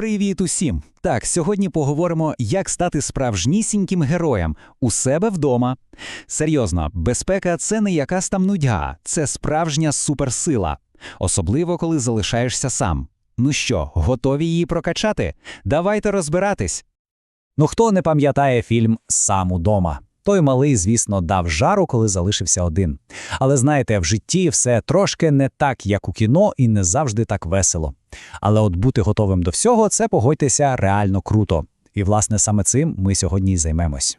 Привіт усім! Так, сьогодні поговоримо, як стати справжнісіньким героєм у себе вдома. Серйозно, безпека це не якась там нудьга, це справжня суперсила, особливо коли залишаєшся сам. Ну що, готові її прокачати? Давайте розбиратись. Ну хто не пам'ятає фільм Сам удома? Той малий, звісно, дав жару, коли залишився один. Але знаєте, в житті все трошки не так, як у кіно, і не завжди так весело. Але от бути готовим до всього це погодьтеся реально круто. І, власне, саме цим ми сьогодні займемось.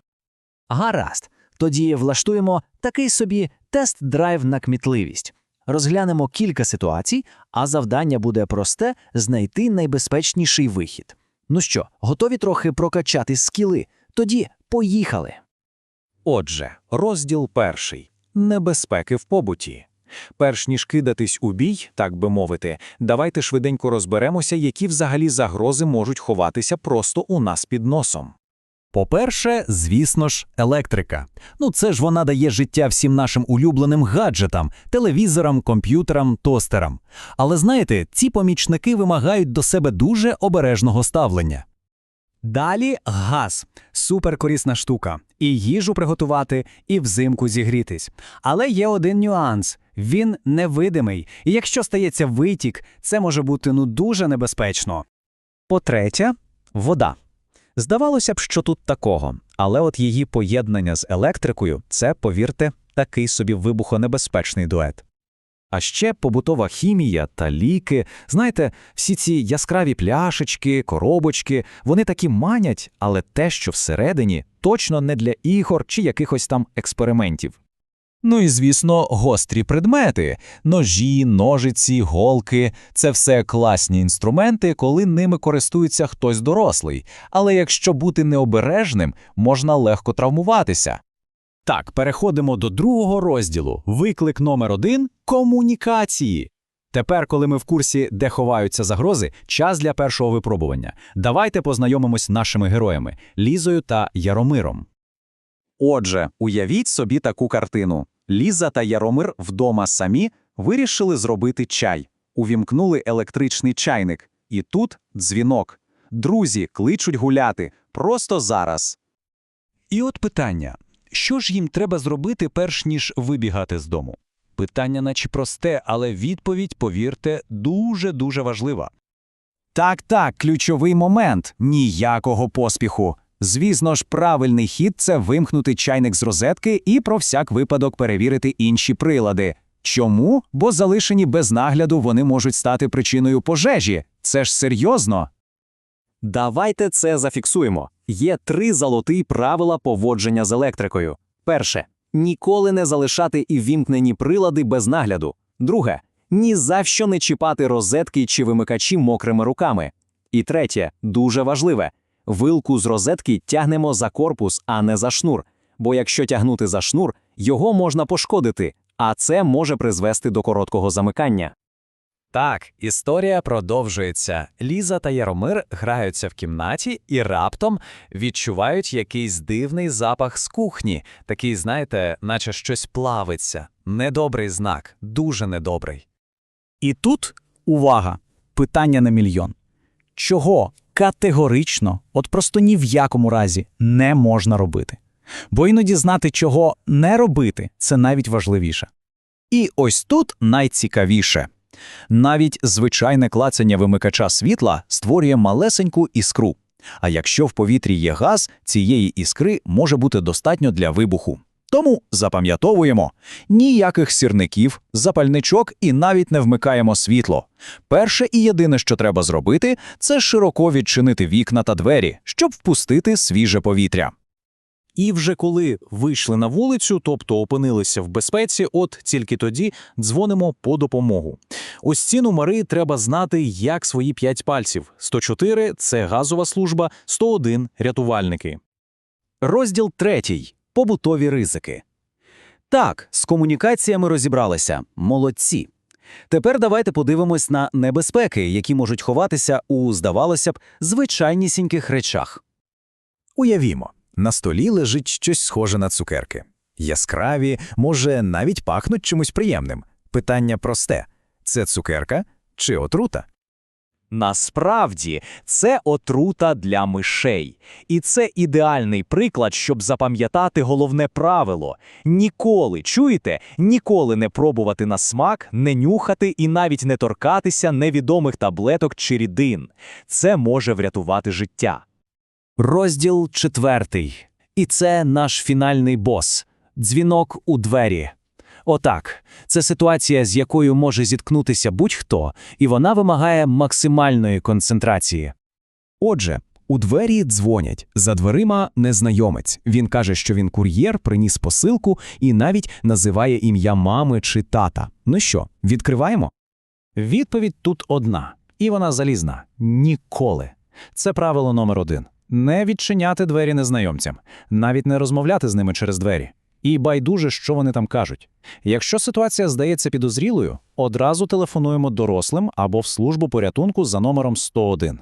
Гаразд. Тоді влаштуємо такий собі тест-драйв на кмітливість. Розглянемо кілька ситуацій, а завдання буде просте знайти найбезпечніший вихід. Ну що, готові трохи прокачати скіли? Тоді поїхали. Отже, розділ перший небезпеки в побуті. Перш ніж кидатись у бій, так би мовити, давайте швиденько розберемося, які взагалі загрози можуть ховатися просто у нас під носом. По-перше, звісно ж, електрика. Ну це ж вона дає життя всім нашим улюбленим гаджетам, телевізорам, комп'ютерам, тостерам. Але знаєте, ці помічники вимагають до себе дуже обережного ставлення. Далі газ суперкорисна штука. І їжу приготувати, і взимку зігрітись. Але є один нюанс: він невидимий, і якщо стається витік, це може бути ну дуже небезпечно. По-третє, вода. Здавалося б, що тут такого, але от її поєднання з електрикою це, повірте, такий собі вибухонебезпечний дует. А ще побутова хімія та ліки. Знаєте, всі ці яскраві пляшечки, коробочки, вони такі манять, але те, що всередині, точно не для ігор чи якихось там експериментів. Ну і звісно, гострі предмети ножі, ножиці, голки це все класні інструменти, коли ними користується хтось дорослий. Але якщо бути необережним, можна легко травмуватися. Так, переходимо до другого розділу. Виклик номер один комунікації. Тепер, коли ми в курсі, де ховаються загрози, час для першого випробування. Давайте познайомимось з нашими героями Лізою та Яромиром. Отже, уявіть собі таку картину. Ліза та Яромир вдома самі вирішили зробити чай, увімкнули електричний чайник. І тут дзвінок. Друзі кличуть гуляти просто зараз. І от питання: що ж їм треба зробити, перш ніж вибігати з дому? Питання, наче просте, але відповідь, повірте, дуже дуже важлива. Так, так, ключовий момент ніякого поспіху. Звісно ж, правильний хід це вимкнути чайник з розетки і про всяк випадок перевірити інші прилади. Чому? Бо залишені без нагляду вони можуть стати причиною пожежі. Це ж серйозно. Давайте це зафіксуємо. Є три золоті правила поводження з електрикою. Перше ніколи не залишати і вімкнені прилади без нагляду. Друге ні за що не чіпати розетки чи вимикачі мокрими руками. І третє, дуже важливе вилку з розетки тягнемо за корпус, а не за шнур. Бо якщо тягнути за шнур, його можна пошкодити, а це може призвести до короткого замикання. Так, історія продовжується. Ліза та Яромир граються в кімнаті і раптом відчувають якийсь дивний запах з кухні. Такий, знаєте, наче щось плавиться. Недобрий знак, дуже недобрий. І тут увага! Питання на мільйон. Чого категорично, от просто ні в якому разі не можна робити? Бо іноді знати, чого не робити, це навіть важливіше. І ось тут найцікавіше. Навіть звичайне клацання вимикача світла створює малесеньку іскру. А якщо в повітрі є газ, цієї іскри може бути достатньо для вибуху. Тому запам'ятовуємо ніяких сірників, запальничок і навіть не вмикаємо світло. Перше і єдине, що треба зробити, це широко відчинити вікна та двері, щоб впустити свіже повітря. І вже коли вийшли на вулицю, тобто опинилися в безпеці, от тільки тоді дзвонимо по допомогу. Ось ці номери треба знати як свої п'ять пальців. 104 – це газова служба, 101 – рятувальники. Розділ третій. Побутові ризики. Так, з комунікаціями розібралися. Молодці. Тепер давайте подивимось на небезпеки, які можуть ховатися у, здавалося б, звичайнісіньких речах. Уявімо, на столі лежить щось схоже на цукерки. Яскраві, може, навіть пахнуть чимось приємним. Питання просте: це цукерка чи отрута? Насправді, це отрута для мишей. І це ідеальний приклад, щоб запам'ятати головне правило. Ніколи, чуєте, ніколи не пробувати на смак, не нюхати і навіть не торкатися невідомих таблеток чи рідин. Це може врятувати життя. Розділ четвертий. І це наш фінальний бос – дзвінок у двері. Отак, це ситуація, з якою може зіткнутися будь-хто, і вона вимагає максимальної концентрації. Отже, у двері дзвонять. За дверима незнайомець. Він каже, що він кур'єр, приніс посилку і навіть називає ім'я мами чи тата. Ну що, відкриваємо? Відповідь тут одна, і вона залізна – ніколи. Це правило номер один. Не відчиняти двері незнайомцям, навіть не розмовляти з ними через двері. І байдуже, що вони там кажуть. Якщо ситуація здається підозрілою, одразу телефонуємо дорослим або в службу порятунку за номером 101.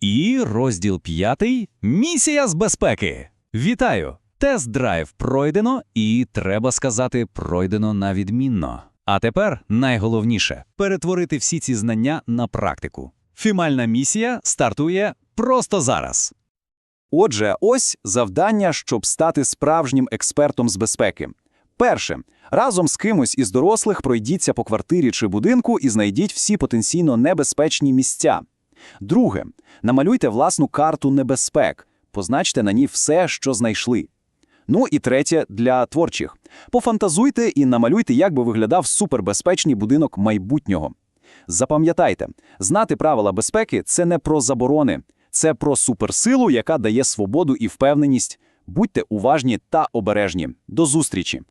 І розділ п'ятий місія з безпеки. Вітаю! Тест-драйв пройдено, і треба сказати, пройдено на відмінно. А тепер найголовніше перетворити всі ці знання на практику. Фімальна місія стартує просто зараз. Отже, ось завдання, щоб стати справжнім експертом з безпеки. Перше. Разом з кимось із дорослих пройдіться по квартирі чи будинку і знайдіть всі потенційно небезпечні місця. Друге. Намалюйте власну карту небезпек, позначте на ній все, що знайшли. Ну і третє для творчих. Пофантазуйте і намалюйте, як би виглядав супербезпечний будинок майбутнього. Запам'ятайте, знати правила безпеки це не про заборони, це про суперсилу, яка дає свободу і впевненість. Будьте уважні та обережні. До зустрічі!